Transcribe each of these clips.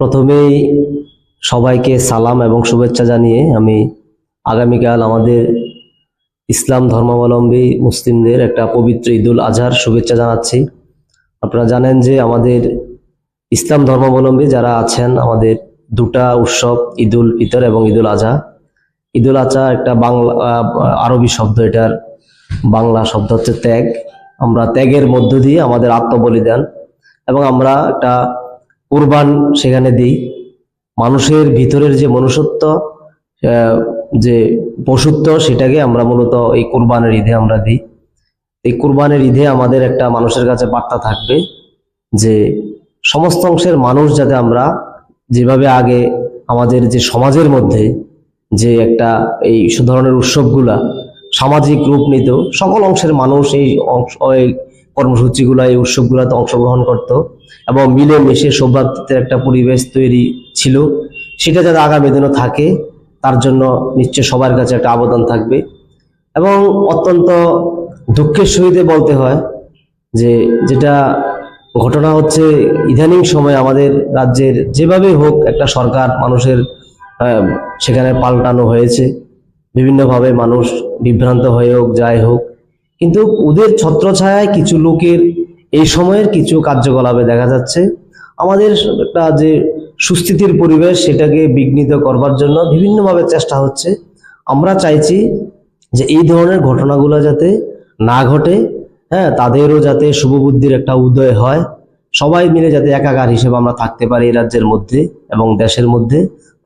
প্রথমেই সবাইকে সালাম এবং শুভেচ্ছা জানিয়ে আমি আগামীকাল আমাদের ইসলাম ধর্মাবলম্বী মুসলিমদের একটা পবিত্র ঈদুল আজহার শুভেচ্ছা জানাচ্ছি। আপনারা জানেন যে আমাদের ইসলাম ধর্মাবলম্বী যারা আছেন, আমাদের দুটা উৎসব, ঈদুল ফিতর এবং ঈদুল আজহা। ঈদুল আজহা একটা বাংলা আরবি শব্দ, এটার বাংলা শব্দ হচ্ছে ত্যাগ। আমরা ত্যাগের মধ্য দিয়ে আমাদের আত্মবলিদান এবং আমরা একটা কুরবান সেখানে দিই। মানুষের ভিতরের যে মনুষ্যত্ব যে পশুত্ব, সেটাকে আমরা মূলত এই কুরবানের ঈদে আমরা দিই। এই কুরবানের ঈদে আমাদের একটা মানুষের কাছে বার্তা থাকবে যে, সমস্ত অংশের মানুষ যাতে আমরা যেভাবে আগে আমাদের যে সমাজের মধ্যে যে একটা এই ধরনের উৎসবগুলা সামাজিক রূপ নিত সকল অংশের মানুষ এই অংশ কর্মসূচিগুলো, এই উৎসবগুলোতে অংশগ্রহণ করত এবং মিলেমিশে সৌভ্রাতৃত্বের একটা পরিবেশ তৈরি ছিল। সেটা যাতে আগামী দিনও থাকে, তার জন্য নিশ্চয় সবার কাছে একটা আবেদন থাকবে। এবং অত্যন্ত দুঃখের সহিত বলতে হয় যে, যেটা ঘটনা হচ্ছে, ইদানিং সময় আমাদের রাজ্যের যেভাবে হোক একটা সরকার মানুষের সেখানে পাল্টানো হয়েছে। বিভিন্নভাবে মানুষ বিভ্রান্ত হয়ে হোক, যাই হোক কিন্তু ওদের ছত্রছায়ায় কিছু লোকের এই সময়ের কিছু কার্যকলাপে দেখা যাচ্ছে। আমাদের একটা যে সুস্থিতির পরিবেশ সেটাকে বিঘ্নিত করবার জন্য বিভিন্নভাবে চেষ্টা হচ্ছে। আমরা চাইছি যে এই ধরনের ঘটনাগুলো যাতে না ঘটে হ্যাঁ তাদেরও যাতে শুভবুদ্ধির একটা উদয় হয়। সবাই মিলে যাতে একাকার হিসেবে আমরা থাকতে পারি এই রাজ্যের মধ্যে এবং দেশের মধ্যে।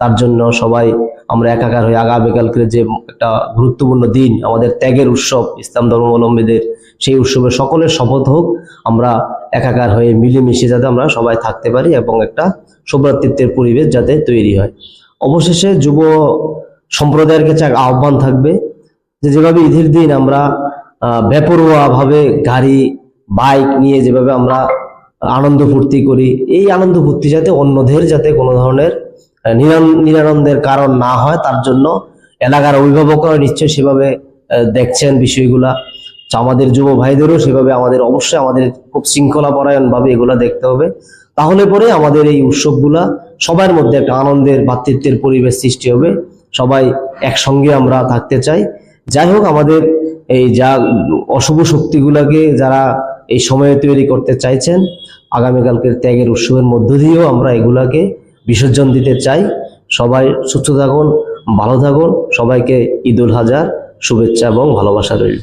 তার জন্য সবাই আমরা একাকার হয়ে আগামীকালকে যে একটা গুরুত্বপূর্ণ দিন আমাদের ত্যাগের উৎসব ইসলাম ধর্মাবলম্বীদের সেই উৎসবে সকলের শপথ হোক আমরা একাকার হয়ে মিলেমিশে যাতে আমরা সবাই থাকতে পারি এবং একটা সৌভ্রাতৃত্বের পরিবেশ যাতে তৈরি হয়। অবশেষে যুব সম্প্রদায়ের কাছে আহ্বান থাকবে যে যেভাবে ঈদের দিন আমরা আহ, বেপরোয়াভাবে গাড়ি বাইক নিয়ে যেভাবে আমরা আনন্দ ফুর্তি করি এই আনন্দ ফুর্তি যাতে অন্যদের যাতে কোনো ধরনের নিরানন্দের কারণ না হয়, তার জন্য এলাকার অভিভাবকরা নিশ্চয়ই সেভাবে দেখছেন বিষয়গুলা। আমাদের যুব ভাইদেরও সেভাবে আমাদের, অবশ্যই আমাদের খুব শৃঙ্খলা পরায়ণ ভাবে এগুলা দেখতে হবে। তাহলে পরে আমাদের এই উৎসবগুলা সবার মধ্যে একটা আনন্দের, ভাতৃত্বের পরিবেশ সৃষ্টি হবে। সবাই একসঙ্গে আমরা থাকতে চাই। যাই হোক, আমাদের এই যা অশুভ শক্তিগুলাকে যারা এই সময়ে তৈরি করতে চাইছেন, আগামীকালকের ত্যাগের উৎসবের মধ্য দিয়েও আমরা এগুলাকে বিসর্জন দিতে চাই। সবাই সুস্থ থাকুন, ভালো থাকুন। সবাইকে ঈদুল হাজার শুভেচ্ছা এবং ভালোবাসা রইল।